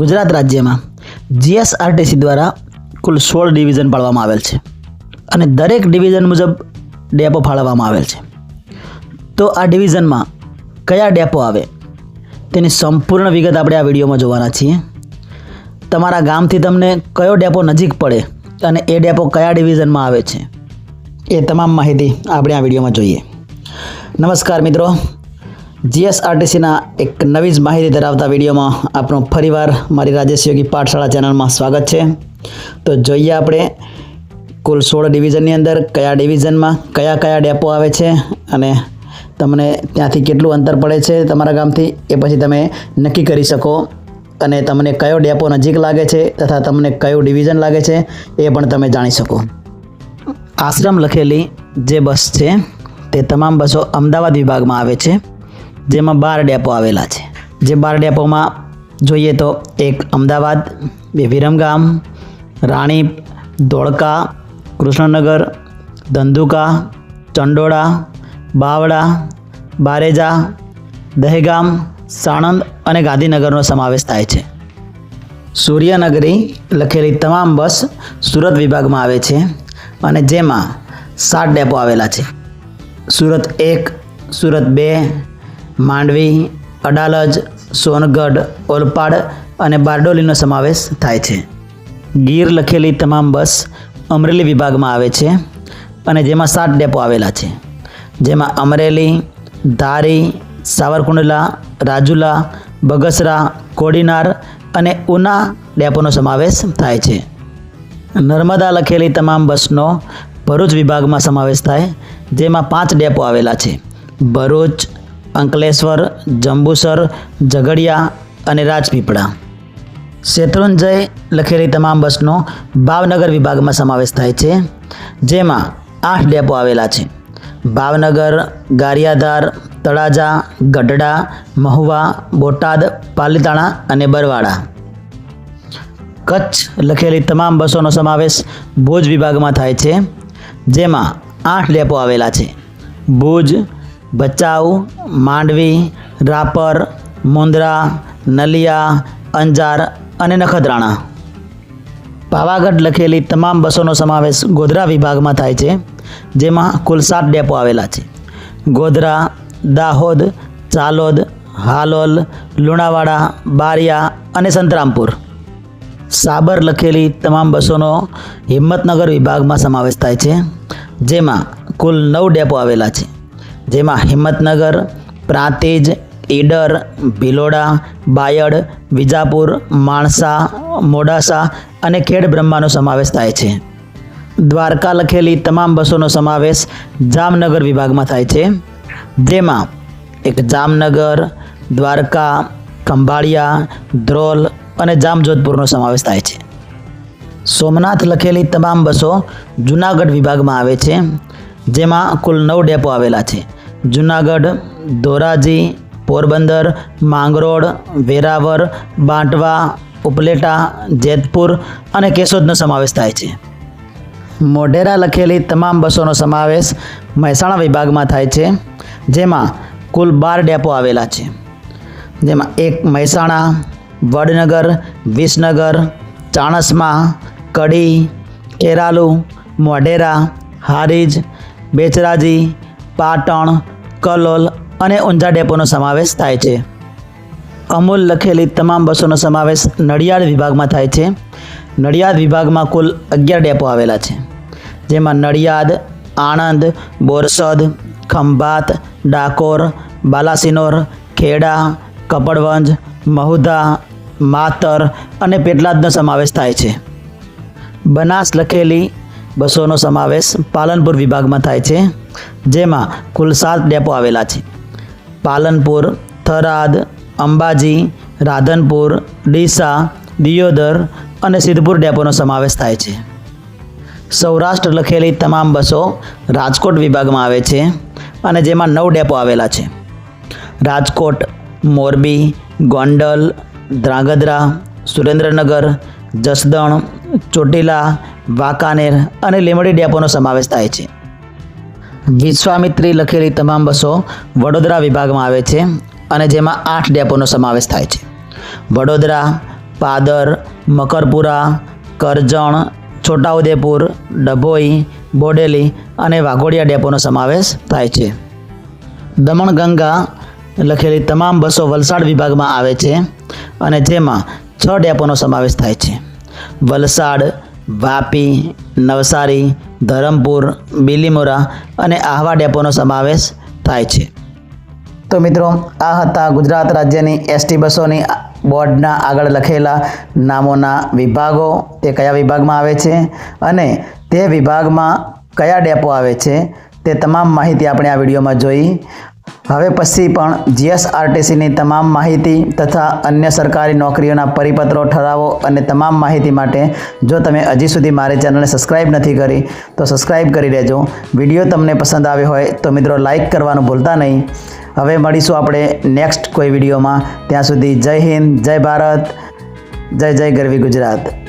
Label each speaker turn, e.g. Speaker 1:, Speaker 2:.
Speaker 1: ગુજરાત રાજ્યમાં જીએસઆરટીસી દ્વારા કુલ સોળ ડિવિઝન પાડવામાં આવેલ છે અને દરેક ડિવિઝન મુજબ ડેપો ફાળવવામાં આવેલ છે. તો આ ડિવિઝનમાં કયા ડેપો આવે તેની સંપૂર્ણ વિગત આપણે આ વિડીયોમાં જોવાના છીએ. તમારા ગામથી તમને કયો ડેપો નજીક પડે અને એ ડેપો કયા ડિવિઝનમાં આવે છે એ તમામ માહિતી આપણે આ વિડીયોમાં જોઈએ. નમસ્કાર મિત્રો જીએસઆરટીસીના એક નવી જ માહિતી ધરાવતા વિડીયોમાં આપણું ફરીવાર મારી રાજેશ યોગી પાઠશાળા ચેનલમાં સ્વાગત છે. તો જોઈએ આપણે કુલ સોળ ડિવિઝનની અંદર કયા ડિવિઝનમાં કયા કયા ડેપો આવે છે અને તમને ત્યાંથી કેટલું અંતર પડે છે તમારા ગામથી એ પછી તમે નક્કી કરી શકો અને તમને કયો ડેપો નજીક લાગે છે તથા તમને કયું ડિવિઝન લાગે છે એ પણ તમે જાણી શકો. આશ્રમ લખેલી જે બસ છે તે તમામ બસો અમદાવાદ વિભાગમાં આવે છે. જેમાં બાર ડેપો આવેલા છે. જે બાર ડેપોમાં જોઈએ તો એક અમદાવાદ, બે વિરમગામ રાણીપ ધોળકા, કૃષ્ણનગર, ધંધુકા, ચંડોળા બાવડા બારેજા, દહેગામ, સાણંદ અને ગાંધીનગરનો સમાવેશ થાય છે. સૂર્યનગરી લખેલી તમામ બસ સુરત વિભાગમાં આવે છે અને જેમાં સાત ડેપો આવેલા છે. સુરત એક, સુરત બે માંડવી, અડાલજ, સોનગઢ, ઓલપાડ અને બારડોલીનો સમાવેશ થાય છે. ગીર લખેલી તમામ બસ અમરેલી વિભાગમાં આવે છે અને જેમાં સાત ડેપો આવેલા છે. જેમાં અમરેલી, ધારી, સાવરકુંડલા, રાજુલા, બગસરા, કોડીનાર અને ઉના ડેપોનો સમાવેશ થાય છે. નર્મદા લખેલી તમામ બસનો ભરૂચ વિભાગમાં સમાવેશ થાય, જેમાં પાંચ ડેપો આવેલા છે. ભરૂચ અંકલેશ્વર, જંબુસર, ઝઘડિયા અને રાજપીપળા. શેત્રુંજય લખેલી તમામ બસનો ભાવનગર વિભાગમાં સમાવેશ થાય છે, જેમાં આઠ ડેપો આવેલા છે. ભાવનગર, ગારિયાધાર, તળાજા, ગઢડા, મહુવા, બોટાદ, પાલીતાણા અને બરવાડા. કચ્છ લખેલી તમામ બસોનો સમાવેશ ભુજ વિભાગમાં થાય છે, જેમાં આઠ ડેપો આવેલા છે. ભુજ ભચાઉ માંડવી, રાપર, મુંદ્રા, નલિયા, અંજાર અને નખત્રાણા. પાવાગઢ લખેલી તમામ બસોનો સમાવેશ ગોધરા વિભાગમાં થાય છે, જેમાં કુલ સાત ડેપો આવેલા છે. ગોધરા, દાહોદ, ચાલોદ, હાલોલ, લુણાવાડા, બારિયા અને સંતરામપુર. સાબર લખેલી તમામ બસોનો હિંમતનગર વિભાગમાં સમાવેશ થાય છે, જેમાં કુલ નવ ડેપો આવેલા છે. જેમાં હિંમતનગર, પ્રાંતિજ, ઈડર, ભિલોડા, બાયડ, વિજાપુર, માણસા, મોડાસા અને ખેડ બ્રહ્માનો સમાવેશ થાય છે. દ્વારકા લખેલી તમામ બસોનો સમાવેશ જામનગર વિભાગમાં થાય છે. જેમાં એક જામનગર, દ્વારકા, ખંભાળિયા, ધ્રોલ અને જામજોધપુરનો સમાવેશ થાય છે. સોમનાથ લખેલી તમામ બસો જુનાગઢ વિભાગમાં આવે છે, જેમાં કુલ નવ ડેપો આવેલા છે. જુનાગઢ, ધોરાજી, પોરબંદર, માંગરોળ વેરાવર બાંટવા, ઉપલેટા, જેતપુર અને કેશોદનો સમાવેશ થાય છે. મોઢેરા લખેલી તમામ બસોનો સમાવેશ મહેસાણા વિભાગમાં થાય છે, જેમાં કુલ બાર ડેપો આવેલા છે. જેમાં એક મહેસાણા, વડનગર, વિસનગર, ચાણસમા, કડી, કેરાલુ, મોઢેરા, હારીજ, બેચરાજી, પાટણ કલોલ અને ઊંઝા ડેપોનો સમાવેશ થાય છે. અમૂલ લખેલી તમામ બસોનો સમાવેશ નડિયાદ વિભાગમાં થાય છે. નડિયાદ વિભાગમાં કુલ અગિયાર ડેપો આવેલા છે. જેમાં નડિયાદ, આણંદ, બોરસદ, ખંભાત, ડાકોર, બાલાસિનોર, ખેડા, કપડવંજ, મહુધા, માતર અને પેટલાદનો સમાવેશ થાય છે. બનાસ લખેલી બસોનો સમાવેશ પાલનપુર વિભાગમાં થાય છે, જેમાં કુલ સાત ડેપો આવેલા છે. પાલનપુર, થરાદ, અંબાજી, રાધનપુર, ડીસા, દિયોદર અને સિદ્ધપુર ડેપોનો સમાવેશ થાય છે. સૌરાષ્ટ્ર લખેલી તમામ બસો રાજકોટ વિભાગમાં આવે છે અને જેમાં નવ ડેપો આવેલા છે. રાજકોટ, મોરબી, ગોંડલ, ધ્રાંગધ્રા, સુરેન્દ્રનગર, જસદણ, ચોટીલા વાંકાનેર અને લીમડી ડેપોનો સમાવેશ થાય છે. વિશ્વામિત્રી લખેલી તમામ બસો વડોદરા વિભાગમાં આવે છે અને જેમાં આઠ ડેપોનો સમાવેશ થાય છે. વડોદરા, પાદર, મકરપુરા, કરજણ, છોટાઉદેપુર, ડભોઈ, બોડેલી અને વાઘોડિયા ડેપોનો સમાવેશ થાય છે. દમણગંગા લખેલી તમામ બસો વલસાડ વિભાગમાં આવે છે અને જેમાં છ ડેપોનો સમાવેશ થાય છે. વલસાડ વાપી, નવસારી, ધરમપુર, બિલીમોરા અને આહવા ડેપોનો સમાવેશ થાય છે. તો મિત્રો, આ હતા ગુજરાત રાજ્યની એસટી બસોની બોર્ડના આગળ લખેલા નામોના વિભાગો. તે કયા વિભાગમાં આવે છે અને તે વિભાગમાં કયા ડેપો આવે છે તે તમામ માહિતી આપણે આ વિડીયોમાં જોઈ. હવે પછી પણ જીએસઆરટીસીની તમામ માહિતી તથા અન્ય સરકારી નોકરીઓના પરિપત્રો, ઠરાવો અને તમામ માહિતી માટે જો તમે હજી સુધી મારી ચેનલને સબસ્ક્રાઇબ નથી કરી, તો સબસ્ક્રાઇબ કરી લેજો. વીડિયો તમને પસંદ આવ્યો હોય તો મિત્રો લાઇક કરવાનું ભૂલતા નહીં. હવે મળીશું આપણે નેક્સ્ટ કોઈ વિડીયોમાં. ત્યાં સુધી જય હિન્દ, જય ભારત, જય જય ગરવી ગુજરાત.